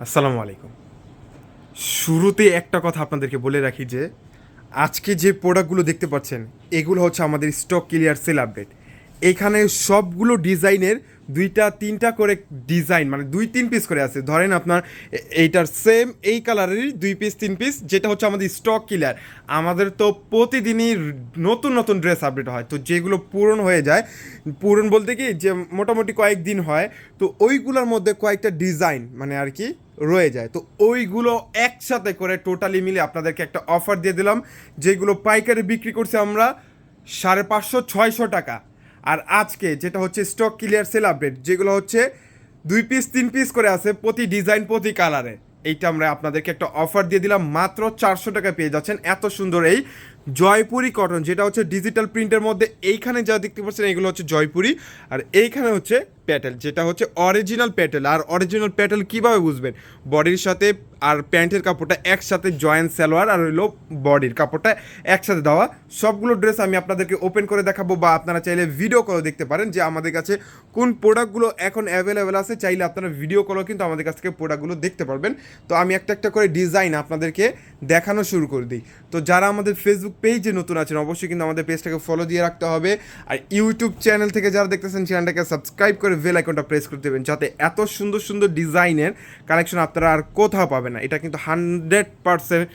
আসসালামু আলাইকুম। শুরুতে একটা কথা আপনাদেরকে বলে রাখি যে, আজকে যে প্রোডাক্টগুলো দেখতে পাচ্ছেন, এগুলো হচ্ছে আমাদের স্টক ক্লিয়ার সেল আপডেট এখানে সবগুলো ডিজাইনের দুইটা, তিনটা করে ডিজাইন মানে দুই, তিন পিস করে আছে। ধরেন আপনার এইটার সেম এই কালারেরই দুই পিস তিন পিস যেটা হচ্ছে আমাদের স্টক কিলার আমাদের তো প্রতিদিনই নতুন নতুন ড্রেস আপডেট হয়। তো যেগুলো পূরণ হয়ে যায়, পূরণ বলতে কি যে মোটামুটি কয়েকদিন হয়, তো ওইগুলোর মধ্যে কয়েকটা ডিজাইন মানে আর কি, রয়ে যায়। তো ওইগুলো একসাথে করে টোটালি মিলে আপনাদেরকে একটা অফার দিয়ে দিলাম, যেগুলো পাইকারি বিক্রি করছি আমরা সাড়ে পাঁচশো, ছয়শো টাকা। আর আজকে যেটা হচ্ছে স্টক ক্লিয়ার সেল আপডেট যেগুলো হচ্ছে দুই পিস তিন পিস করে আছে প্রতি ডিজাইন প্রতি কালারে এইটা আমরা আপনাদেরকে একটা অফার দিয়ে দিলাম, মাত্র চারশো টাকা পেয়ে যাচ্ছেন। এত সুন্দর এই জয়পুরি কটন যেটা হচ্ছে ডিজিটাল প্রিন্টের মধ্যে এইখানে যা দেখতে পাচ্ছেন, এগুলো হচ্ছে জয়পুরি। আর এইখানে হচ্ছে প্যাটেল যেটা হচ্ছে অরিজিনাল প্যাটেল আর অরিজিনাল প্যাটেল কীভাবে বুঝবেন? বডির সাথে আর প্যান্টের কাপড়টা একসাথে জয়েন্ট সালোয়ার আর হইল বডির কাপড়টা একসাথে দেওয়া। সবগুলো ড্রেস আমি আপনাদেরকে ওপেন করে দেখাবো বা আপনারা চাইলে ভিডিও কলও দেখতে পারেন যে আমাদের কাছে কোন প্রোডাক্টগুলো এখন অ্যাভেলেবেল আছে। চাইলে আপনারা ভিডিও কলও কিন্তু আমাদের কাছ থেকে প্রোডাক্টগুলো দেখতে পারবেন। তো আমি একটা একটা করে ডিজাইন আপনাদেরকে দেখানো শুরু করে দিই। তো যারা আমাদের ফেসবুক পেজে নতুন আছেন, অবশ্যই কিন্তু আমাদের পেজটাকে ফলো দিয়ে রাখতে হবে। আর ইউটিউব চ্যানেল থেকে যারা দেখতেছেন, চ্যানেলটাকে সাবস্ক্রাইব করে বেল আইকনটা প্রেস করে দেবেন, যাতে এত সুন্দর সুন্দর ডিজাইনের কালেকশন আপনারা আর কোথাও পাবেন না। এটা কিন্তু hundred percent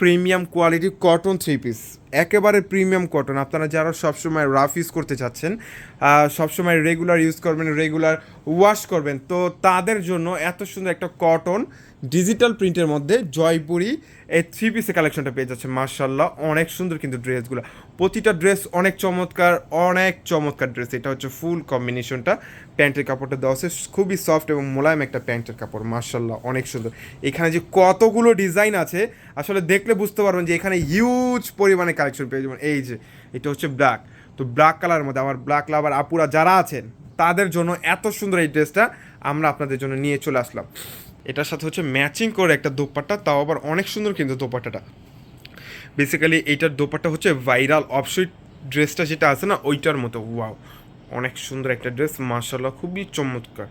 premium quality cotton three piece একেবারে প্রিমিয়াম কটন আপনারা যারা সবসময় রাফ ইউজ করতে চাচ্ছেন সবসময় রেগুলার ইউজ করবেন রেগুলার ওয়াশ করবেন, তো তাদের জন্য এত সুন্দর একটা কটন ডিজিটাল প্রিন্টের মধ্যে জয়পুরি এই থ্রি পিসের কালেকশনটা পেয়ে যাচ্ছে মার্শাল্লাহ অনেক সুন্দর কিন্তু ড্রেসগুলো প্রতিটা ড্রেস অনেক চমৎকার অনেক চমৎকার ড্রেস এটা হচ্ছে ফুল কম্বিনেশনটা প্যান্টের কাপড়টা দেওয়া আছে, খুবই সফট এবং মোলায়েম একটা প্যান্টের কাপড়। মার্শাল্লাহ অনেক সুন্দর। এখানে যে কতগুলো ডিজাইন আছে, আসলে দেখলে বুঝতে পারবেন যে এখানে হিউজ পরিমাণে কালেকশন পেয়ে যাবেন। এই যে, এটা হচ্ছে ব্ল্যাক তো ব্ল্যাক কালারের মধ্যে আমার ব্ল্যাক লাভার আপুরা যারা আছেন, তাদের জন্য এত সুন্দর এই ড্রেসটা আমরা আপনাদের জন্য নিয়ে চলে আসলাম। এটার সাথে হচ্ছে ম্যাচিং করে একটা দোপাট্টা, তাও আবার অনেক সুন্দর কিন্তু দোপাট্টাটা। বেসিক্যালি এইটার দোপাট্টা হচ্ছে ভাইরাল অপসুইট ড্রেসটা যেটা আছে না, ওইটার মতো। ওয়াও অনেক সুন্দর একটা ড্রেস মার্শাল্লাহ খুবই চমৎকার।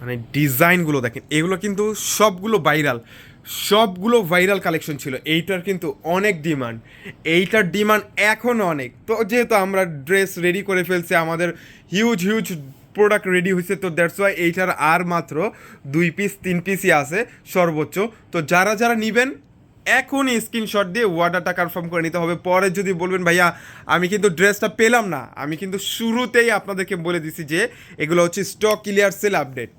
মানে ডিজাইনগুলো দেখেন, এগুলো কিন্তু সবগুলো ভাইরাল সবগুলো ভাইরাল কালেকশন ছিল। এইটার কিন্তু অনেক ডিমান্ড এইটার ডিমান্ড এখনও অনেক। তো যেহেতু আমরা ড্রেস রেডি করে ফেলছি, আমাদের হিউজ হিউজ প্রোডাক্ট রেডি হয়েছে, তো দ্যাটস ওয়াই এইটার আর মাত্র দুই পিস তিন পিসই আছে সর্বোচ্চ। তো যারা যারা নেবেন, এখনই স্ক্রিনশট দিয়ে অর্ডারটা কনফার্ম করে নিতে হবে। পরে যদি বলবেন, ভাইয়া, আমি কিন্তু ড্রেসটা পেলাম না। আমি কিন্তু শুরুতেই আপনাদেরকে বলে দিছি যে, এগুলো হচ্ছে স্টক ক্লিয়ার সেল আপডেট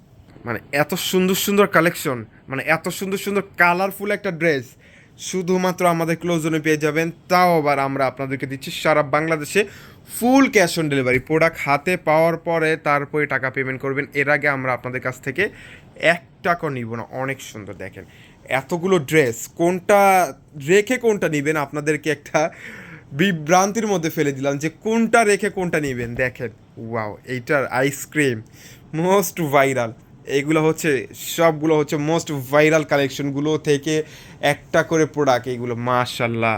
মানে এত সুন্দর সুন্দর কালেকশন মানে এত সুন্দর সুন্দর কালারফুল একটা ড্রেস শুধুমাত্র আমাদের ক্লোজনে পেয়ে যাবেন। তাও আবার আমরা আপনাদেরকে দিচ্ছি সারা বাংলাদেশে full cash on delivery product হাতে পাওয়ার পরে তারপরে টাকা পেমেন্ট করবেন। এর আগে আমরা আপনাদের কাছ থেকে এক টাকা নিব না, অনেক সুন্দর দেখেন। এতগুলো ড্রেস কোনটা রেখে কোনটা নেবেন আপনাদেরকে একটা বিভ্রান্তির মধ্যে ফেলে দিলাম যে কোনটা রেখে কোনটা নেবেন। দেখেন ওয়াও এইটার আইসক্রিম মোস্ট ভাইরাল এইগুলো হচ্ছে, সবগুলো হচ্ছে মোস্ট ভাইরাল কালেকশনগুলো থেকে একটা করে প্রোডাক্ট এইগুলো মাশাল্লাহ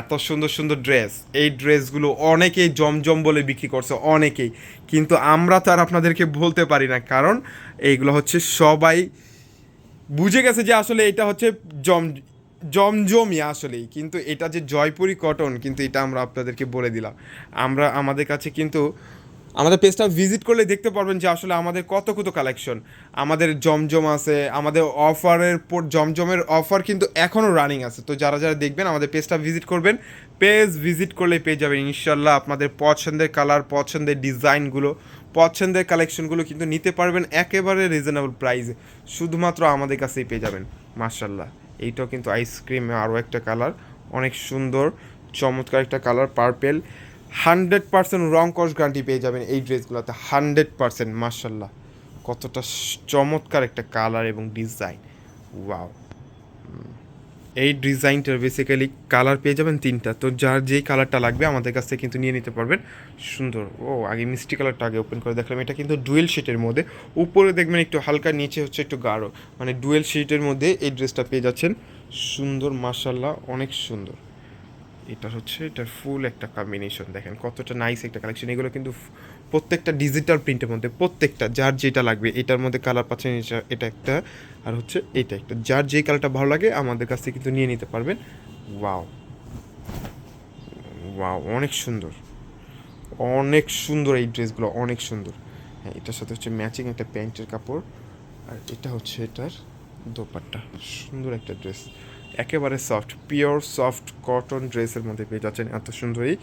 এত সুন্দর সুন্দর ড্রেস এই ড্রেসগুলো অনেকেই জমজম বলে বিক্রি করছে, অনেকেই। কিন্তু আমরা তো আর আপনাদেরকে বলতে পারি না, কারণ এইগুলো হচ্ছে সবাই বুঝে গেছে যে আসলে এটা হচ্ছে জম জমজমই আসলেই। কিন্তু এটা যে জয়পুরি কটন কিন্তু এটা আমরা আপনাদেরকে বলে দিলাম। আমরা, আমাদের কাছে কিন্তু আমাদের পেজটা ভিজিট করলে দেখতে পারবেন যে আসলে আমাদের কত কত কালেকশন আমাদের জমজম আছে, আমাদের অফারের পর জমজমের অফার কিন্তু এখনও রানিং আছে। তো যারা যারা দেখবেন, আমাদের পেজটা ভিজিট করবেন। পেজ ভিজিট করলে পেয়ে যাবেন ইনশাল্লাহ আপনাদের পছন্দের কালার পছন্দের ডিজাইনগুলো পছন্দের কালেকশনগুলো কিন্তু নিতে পারবেন একেবারে রিজনেবল প্রাইসে শুধুমাত্র আমাদের কাছেই পেয়ে যাবেন মার্শাল্লাহ এইটাও কিন্তু আইসক্রিম আরও একটা কালার অনেক সুন্দর, চমৎকার একটা কালার পার্পেল হান্ড্রেড পার্সেন্ট রং কস গ্যারান্টি পেয়ে যাবেন এই ড্রেসগুলোতে, হান্ড্রেড পার্সেন্ট মার্শাল্লাহ কতটা চমৎকার একটা কালার এবং ডিজাইন ওয়াও এই ডিজাইনটার বেসিক্যালি কালার পেয়ে যাবেন তিনটা। তো যার যেই কালারটা লাগবে আমাদের কাছ থেকে কিন্তু নিয়ে নিতে পারবেন। সুন্দর। ও, আগে মিষ্টি কালারটা আগে ওপেন করে দেখলাম। এটা কিন্তু ডুয়েল শিটের মধ্যে। উপরে দেখবেন একটু হালকা, নিচে হচ্ছে একটু গাঢ়। মানে ডুয়েল শিটের মধ্যে এই ড্রেসটা পেয়ে যাচ্ছেন। সুন্দর মার্শাল্লাহ অনেক সুন্দর। এটা হচ্ছে, এটার ফুল একটা কম্বিনেশন দেখেন কতটা নাইস একটা কালেকশন এগুলো কিন্তু প্রত্যেকটা ডিজিটাল প্রিন্টের মধ্যে, প্রত্যেকটা, যার যেটা লাগবে, এটার মধ্যে কালার পাচ্ছেন এটা- এটা একটা, আর হচ্ছে এটা একটা। যার যেই কালারটা ভালো লাগে, আমাদের কাছ থেকে কিন্তু নিয়ে নিতে পারবেন। ওয়াও ওয়াও অনেক সুন্দর। অনেক সুন্দর এই ড্রেসগুলো, অনেক সুন্দর। হ্যাঁ এটার সাথে হচ্ছে ম্যাচিং একটা প্যান্টের কাপড়, আর এটা হচ্ছে এটার দোপাট্টা। সুন্দর একটা ড্রেস। একেবারে সফট পিওর সফট কটন ড্রেসের মধ্যে পেয়ে যাচ্ছেন। এত সুন্দর এই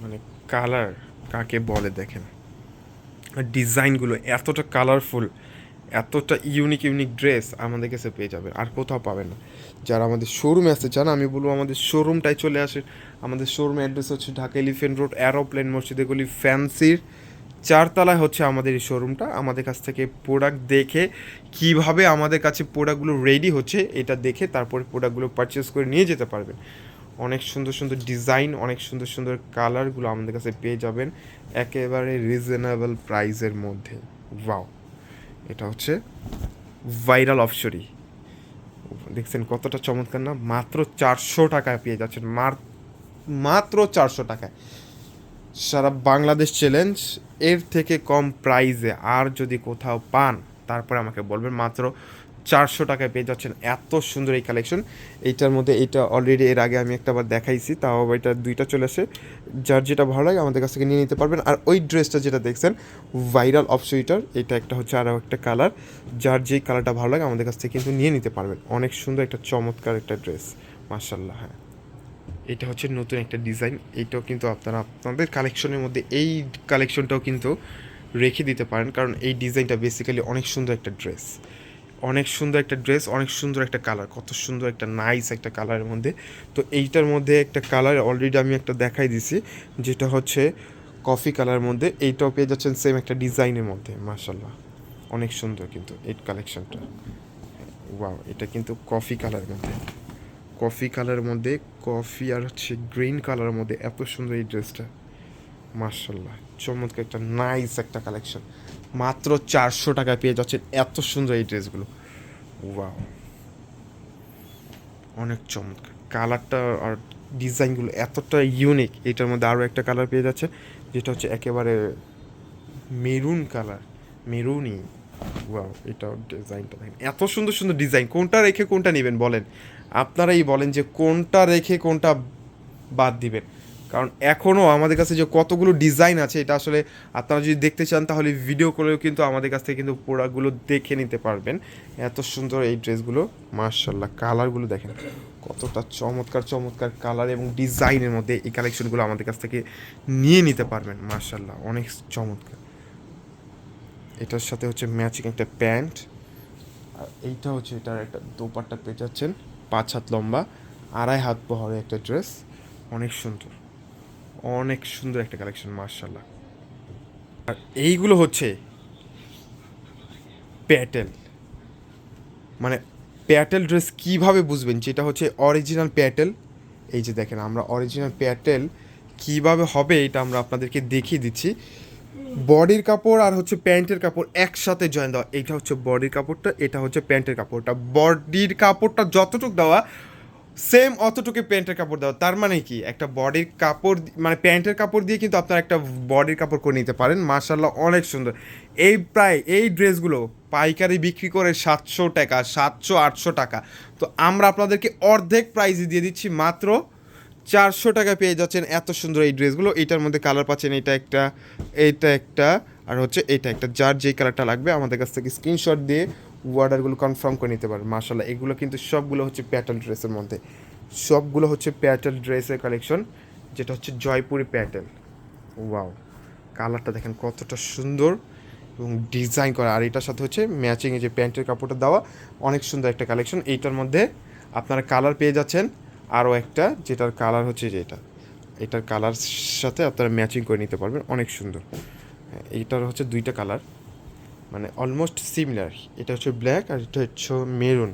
মানে কালার কাকে বলে দেখেন। আর ডিজাইনগুলো এতটা কালারফুল এতটা ইউনিক ইউনিক ড্রেস আমাদের কাছে পেয়ে যাবে আর কোথাও পাবেন না। যারা আমাদের শোরুমে আসতে চান, আমি বলব আমাদের শোরুমটাই চলে আসে আমাদের শোরুমের অ্যাড্রেস হচ্ছে ঢাকা এলিফেন্ট রোড, অ্যারোপ্লেন মসজিদে গলি ফ্যান্সির চারতলায় হচ্ছে আমাদের এই শোরুমটা আমাদের কাছ থেকে প্রোডাক্ট দেখে কীভাবে আমাদের কাছে প্রোডাক্টগুলো রেডি হচ্ছে, এটা দেখে তারপরে প্রোডাক্টগুলো পারচেস করে নিয়ে যেতে পারবেন। অনেক সুন্দর সুন্দর ডিজাইন অনেক সুন্দর সুন্দর কালারগুলো আমাদের কাছে পেয়ে যাবেন একেবারে রিজনেবল প্রাইসের মধ্যে। ওয়াও এটা হচ্ছে ভাইরাল অপশরি দেখছেন কতটা চমৎকার না? মাত্র চারশো টাকায় পেয়ে যাচ্ছেন। মাত্র চারশো টাকায়। সারা বাংলাদেশ চ্যালেঞ্জ এর থেকে কম প্রাইসে আর যদি কোথাও পান, তারপরে আমাকে বলবেন। মাত্র চারশো টাকায় পেয়ে যাচ্ছেন এত সুন্দর এই কালেকশন এইটার মধ্যে এইটা অলরেডি এর আগে আমি একটা বার দেখাইছি, তাও আবার এটা দুইটা চলে আসে। যার যেটা ভালো লাগে আমাদের কাছ থেকে নিয়ে নিতে পারবেন। আর ওই ড্রেসটা যেটা দেখছেন ভাইরাল অফ সুইটার এটা একটা হচ্ছে আরও একটা কালার যার যেই কালারটা ভালো লাগে আমাদের কাছ থেকে কিন্তু নিয়ে নিতে পারবেন। অনেক সুন্দর একটা চমৎকার একটা ড্রেস মার্শাল্লাহ হ্যাঁ। এটা হচ্ছে নতুন একটা ডিজাইন এইটাও কিন্তু আপনারা আপনাদের কালেকশনের মধ্যে এই কালেকশনটাও কিন্তু রেখে দিতে পারেন, কারণ এই ডিজাইনটা বেসিক্যালি অনেক সুন্দর একটা ড্রেস অনেক সুন্দর একটা ড্রেস অনেক সুন্দর একটা কালার কত সুন্দর একটা নাইস একটা কালারের মধ্যে। তো এইটার মধ্যে একটা কালার অলরেডি আমি একটা দেখাই দিছি, যেটা হচ্ছে কফি কালারের মধ্যে। এইটাও পেয়ে যাচ্ছেন সেম একটা ডিজাইনের মধ্যে মার্শাল্লাহ অনেক সুন্দর কিন্তু এই কালেকশনটা ওয়াও এটা কিন্তু কফি কালারের মধ্যে। কফি কালারের মধ্যে কফি আর হচ্ছে গ্রিন কালারের মধ্যে এত সুন্দর এই ড্রেসটা মার্শাল্লাহ চমৎকার একটা নাইস একটা কালেকশন মাত্র চারশো টাকায় পেয়ে যাচ্ছেন এত সুন্দর এই ড্রেসগুলো ওয়াও অনেক চমৎকার। কালারটা আর ডিজাইনগুলো এতটা ইউনিক এটার মধ্যে আরও একটা কালার পেয়ে যাচ্ছে, যেটা হচ্ছে একেবারে মেরুন কালার মেরুনই ওয়াও এটাও ডিজাইনটা দেখেন। এত সুন্দর সুন্দর ডিজাইন কোনটা রেখে কোনটা নেবেন বলেন? আপনারাই বলেন যে কোনটা রেখে কোনটা বাদ দিবেন। কারণ এখনও আমাদের কাছে যে কতগুলো ডিজাইন আছে, এটা আসলে আপনারা যদি দেখতে চান, তাহলে ভিডিও করেও কিন্তু আমাদের কাছ থেকে কিন্তু প্রোডাক্টগুলো দেখে নিতে পারবেন। এত সুন্দর এই ড্রেসগুলো মার্শাল্লাহ কালারগুলো দেখেন। কতটা চমৎকার চমৎকার কালার এবং ডিজাইনের মধ্যে এই কালেকশনগুলো আমাদের কাছ থেকে নিয়ে নিতে পারবেন মার্শাল্লাহ অনেক চমৎকার। এটার সাথে হচ্ছে ম্যাচিং একটা প্যান্ট। আর এইটা হচ্ছে এটার একটা দোপাট্টা পেয়ে যাচ্ছেন পাঁচ হাত লম্বা, আড়াই হাত বহরে একটা ড্রেস, অনেক সুন্দর। অনেক সুন্দর একটা কালেকশন মার্শাল্লাহ আর এইগুলো হচ্ছে প্যাটেল। মানে প্যাটেল ড্রেস কীভাবে বুঝবেন? যেটা হচ্ছে অরিজিনাল প্যাটেল। এই যে দেখেন, আমরা অরিজিনাল প্যাটেল কীভাবে হবে, এটা আমরা আপনাদেরকে দেখিয়ে দিচ্ছি। বডির কাপড় আর হচ্ছে প্যান্টের কাপড় একসাথে জয়েন দেওয়া এটা হচ্ছে বডির কাপড়টা, এটা হচ্ছে প্যান্টের কাপড়টা। বডির কাপড়টা যতটুকু দেওয়া সেম অতটুকু প্যান্টের কাপড় দেওয়া। তার মানে কি? একটা বডির কাপড় মানে প্যান্টের কাপড় দিয়ে কিন্তু আপনারা একটা বডির কাপড় করে নিতে পারেন। মার্শাল্লাহ অনেক সুন্দর। এই প্রায়, এই ড্রেসগুলো পাইকারি বিক্রি করে সাতশো টাকা, সাতশো আটশো টাকা। তো আমরা আপনাদেরকে অর্ধেক প্রাইসে দিয়ে দিচ্ছি মাত্র চারশো টাকা পেয়ে যাচ্ছেন এত সুন্দর এই ড্রেসগুলো। এটার মধ্যে কালার পাচ্ছেন এটা একটা এইটা একটা, আর হচ্ছে এটা একটা। যার যেই কালারটা লাগবে, আমাদের কাছ থেকে স্ক্রিনশট দিয়ে অর্ডারগুলো কনফার্ম করে নিতে পারেন। মার্শাল্লাহ এগুলো কিন্তু সবগুলো হচ্ছে প্যাটেল ড্রেসের মধ্যে। সবগুলো হচ্ছে প্যাটেল ড্রেসের কালেকশন যেটা হচ্ছে জয়পুরি প্যাটেল ওয়াও কালারটা দেখেন কতটা সুন্দর এবং ডিজাইন করা। আর এটার সাথে হচ্ছে ম্যাচিংয়ে যে প্যান্টের কাপড়টা দেওয়া, অনেক সুন্দর একটা কালেকশন এইটার মধ্যে আপনারা কালার পেয়ে যাচ্ছেন আরও একটা, যেটার কালার হচ্ছে যে এটা। এটার কালার সাথে আপনারা ম্যাচিং করে নিতে পারবেন, অনেক সুন্দর। এইটার হচ্ছে দুইটা কালার মানে অলমোস্ট সিমিলার এটা হচ্ছে ব্ল্যাক আর এটা হচ্ছে মেরুন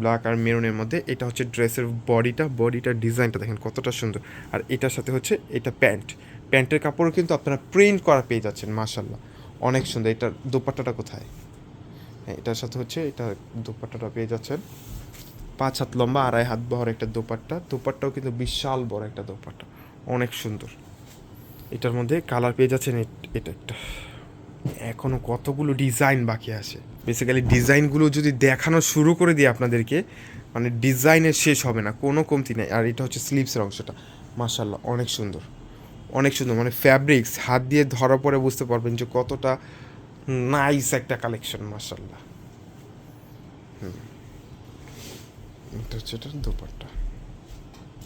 ব্ল্যাক আর মেরুনের মধ্যে এটা হচ্ছে ড্রেসের বডিটা বডিটার ডিজাইনটা দেখেন কতটা সুন্দর। আর এটার সাথে হচ্ছে এটা প্যান্ট। প্যান্টের কাপড়ও কিন্তু আপনারা প্রিন্ট করা পেয়ে যাচ্ছেন মাশাল্লাহ অনেক সুন্দর। এটার দোপাট্টাটা কোথায়? হ্যাঁ এটার সাথে হচ্ছে এটা দোপাট্টাটা পেয়ে যাচ্ছেন। পাঁচ হাত লম্বা, আড়াই হাত বহর একটা দোপাট্টা। দোপাট্টাও কিন্তু বিশাল বড় একটা দোপাট্টা। অনেক সুন্দর। এটার মধ্যে কালার পেয়ে যাচ্ছেন এটা একটা। এখনও কতগুলো ডিজাইন বাকি আছে। বেসিক্যালি ডিজাইনগুলো যদি দেখানো শুরু করে দিই আপনাদেরকে মানে ডিজাইনের শেষ হবে না, কোনো কমতি নেই। আর এটা হচ্ছে স্লিভসের অংশটা। মাশাল্লাহ অনেক সুন্দর। অনেক সুন্দর মানে ফ্যাব্রিক্স হাত দিয়ে ধরা পরে বুঝতে পারবেন যে কতটা নাইস একটা কালেকশন মাশাল্লাহ হুম। এটা হচ্ছে এটার দুপাট্টা।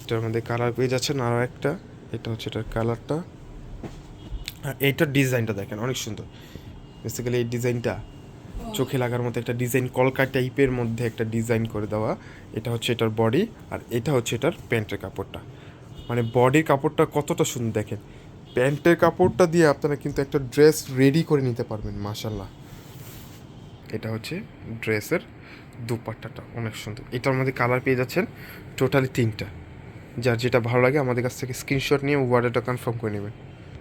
এটার মধ্যে কালার পেয়ে যাচ্ছেন আরও একটা। এটা হচ্ছে এটার কালারটা আর এইটার ডিজাইনটা দেখেন অনেক সুন্দর। বেসিক্যালি এই ডিজাইনটা চোখে লাগার মতো একটা ডিজাইন কলকা টাইপের মধ্যে একটা ডিজাইন করে দেওয়া। এটা হচ্ছে এটার বডি আর এটা হচ্ছে এটার প্যান্টের কাপড়টা। মানে বডির কাপড়টা কতটা সুন্দর দেখেন। প্যান্টের কাপড়টা দিয়ে আপনারা কিন্তু একটা ড্রেস রেডি করে নিতে পারবেন মাশাল্লাহ এটা হচ্ছে ড্রেসের দুপাট্টাটা, অনেক সুন্দর। এটার মধ্যে কালার পেয়ে যাচ্ছেন টোটালি তিনটা। যার যেটা ভালো লাগে আমাদের কাছ থেকে স্ক্রিনশট নিয়ে ওয়ার্ডারটা কনফার্ম করে নেবেন।